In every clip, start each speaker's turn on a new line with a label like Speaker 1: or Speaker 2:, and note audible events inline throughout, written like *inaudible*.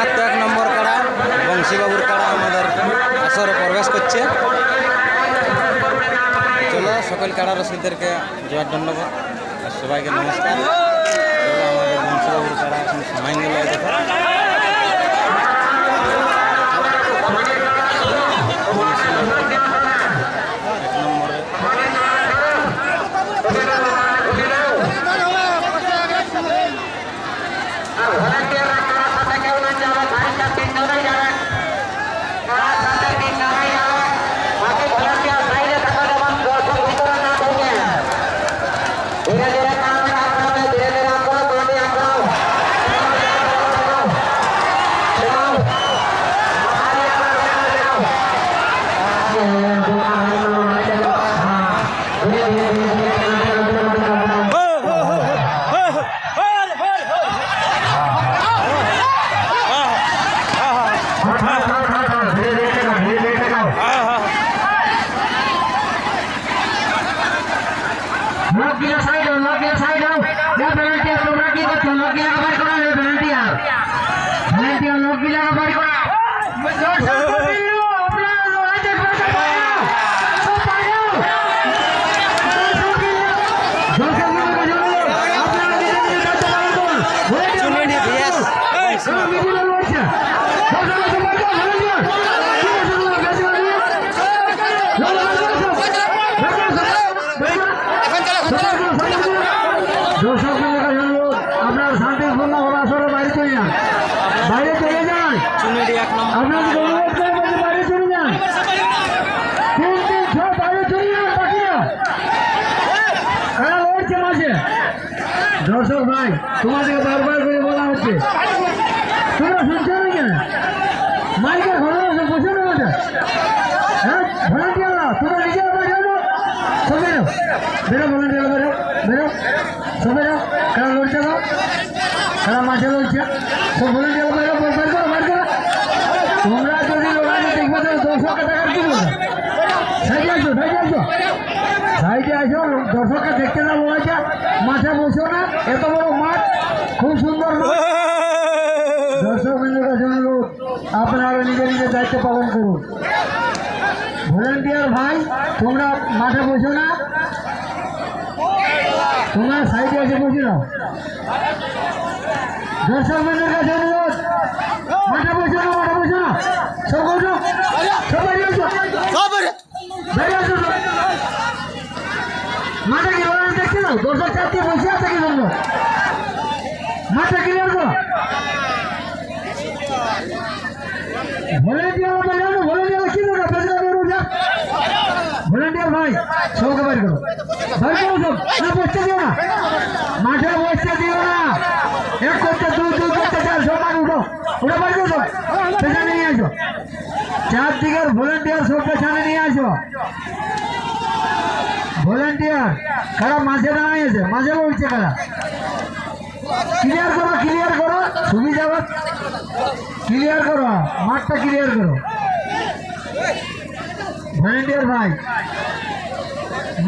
Speaker 1: মাত্র এক নম্বর কাড়া বংশীবাবুর কাড়া আমাদের আসরে প্রবেশ করছে। চলো সকল কাড়া রসিকদেরকে জোয়ার ধন্যবাদ আর সবাইকে নমস্কার। চলো আমাদের বংশীবাবুর কাড়া এখন সময় গেল
Speaker 2: লোকিয়া সাইড লোকিয়া সাইড যা পেনাল্টি তোমরা কি করছো লোকিয়া কভার করা হবে পেনাল্টি আর পেনাল্টি আর লোকিয়া কভার করা
Speaker 1: চুনেডি ভিএস
Speaker 2: দর্শক আপনার শান্তিপূর্ণ আসরে বাইরে চলে যান বাইরে চলে যান আপনাদের অনুরোধ করে বাইরে চলে যান তিন তিন ছ বাইরে চলে যান বাকিরা কারা লড়ছে মাঝে দর্শক ভাই তোমাদেরকে বারবার করে বলা হচ্ছে তোমরা শুনছো না কেন মাইকের ঘরে আছে বুঝো না হ্যাঁ ভলান্টিয়াররা তোমরা নিজে আবার যাব সবে যাও বেরো ভলান্টিয়ার বেরো বেরো সবে যাও কারা লড়ছে গো। কারা মাঠে লড়ছে। সব ভলান্টিয়ার বেরো বের করো বের করো। তোমরা যদি লড়াই দেখবে তো দর্শককে দেখার কি বলবে? সাইডে আসো সাইডে আসো। সাইডে আসো দর্শককে দেখতে না বলেছে মাঠে বসো না। এত বড় মাঠ খুব সুন্দর *laughs* দর্শক বিন্দুর অনুরোধ আপনারা নিজের নিজের দায়িত্ব পালন করুন। ভলেন্টিয়ার ভাই তোমরা মাঠে বসো না। তোমরা সাইডে এসে বসে নাও দর্শক বিন্দুর কাছে অনুরোধ মাঠে বসো না মাঠে বসো না। সব বসো। সব বেরিয়ে আসো বেরিয়ে আসো। সব। মাঠে কি ওরা দর্শক চারটি বসে আছে কি জন্য মাঠে করো ভলেন্টিয়ার বাজানো ভলেন্টিয়ার কি দরকার পেছনে বেরো যা ভাই সবকে বাড়ি করো। বাড়ি করো সব। না বসতে দিও না। মাঠে বসতে দিও না। এক করতে দুই দুই করতে চার সব মান উঠো। উঠে বাড়ি করো সব। পেছনে নিয়ে আসো। চারদিকের ভলেন্টিয়ার সব পেছনে নিয়ে আসো। ভলেন্টিয়ার কারা মাঝে দাঁড়িয়েছে মাঝে বলছে কারা? ক্লিয়ার করো ক্লিয়ার করো। সুবিধা ক্লিয়ার করো, মাঠটা ক্লিয়ার করো। ভলেন্টিয়ার ভাই।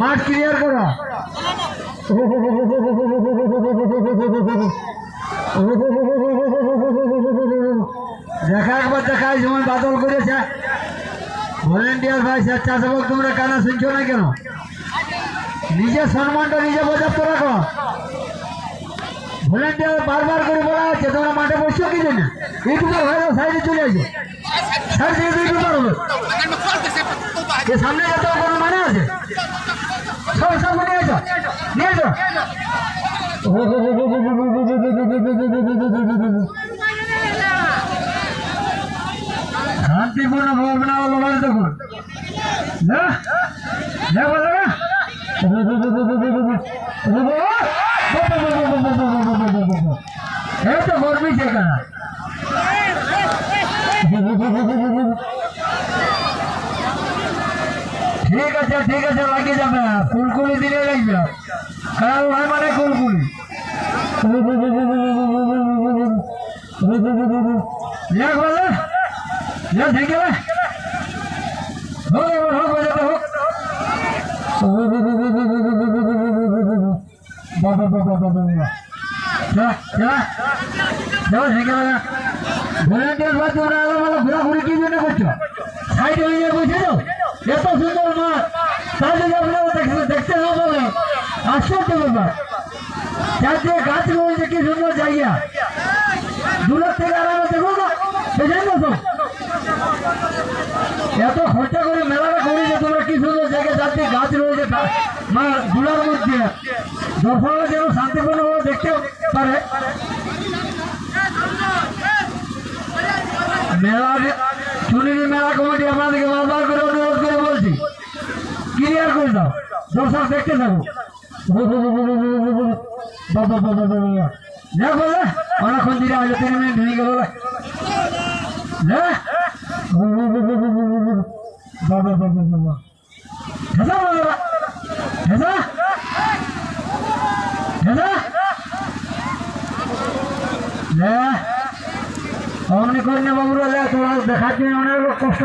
Speaker 2: মাঠ ক্লিয়ার করো। দেখা একবার, দেখা এই সময় বাদল করেছে। ভলেন্টিয়ার ভাই, স্বেচ্ছাসেবক, তোমরা কানা শুনছো না কেন? নিজের সম্মানটা নিজে বজায় রাখো। ভলেন্টিয়ার বারবার করে বলা হচ্ছে তোমরা বসছো কি জন্য ইউটিউবার হয়ে সাইডে চলে আসো সাইড থেকে ইউটিউবার হবে যে সামনে যেতে কোনো মানে আছে সব সব নিয়ে এসো নিয়ে এসো শান্তিপূর্ণ ভাবনা হলো মানে দেখুন না না না তো করবি ঠিক আছে ঠিক আছে লাগিয়ে যাবে কুলকুলি দিলে লাগবে কারণ হয় মানে কুলকুলি হোক হোক হোক বাবা বাবা বাবা বাবা ঘোরাঘুরি কি সুন্দর জায়গা দূরের থেকে আলাদা দেখো না সেটাই তো এত খরচা করে মেলাটা করেছে তোমরা কি সুন্দর জায়গা চারদিকে গাছ রয়েছে মা দুলার মধ্যে দর্শকরা যেন পারে। মেলা চুনির মেলা কমিটি আপনাদেরকে বারবার করে অনুরোধ করে বলছি। ক্লিয়ার করে দাও। দর্শক দেখতে থাকো। দেখো অনেকক্ষণ দিলে হয়তো তিন মিনিট হয়ে গেল রে বাবা বাবা বাবা ঢেসা বাবা ঢেসা লে অমনি করে বাবুরা তোমরা দেখার জন্য অনেক কষ্ট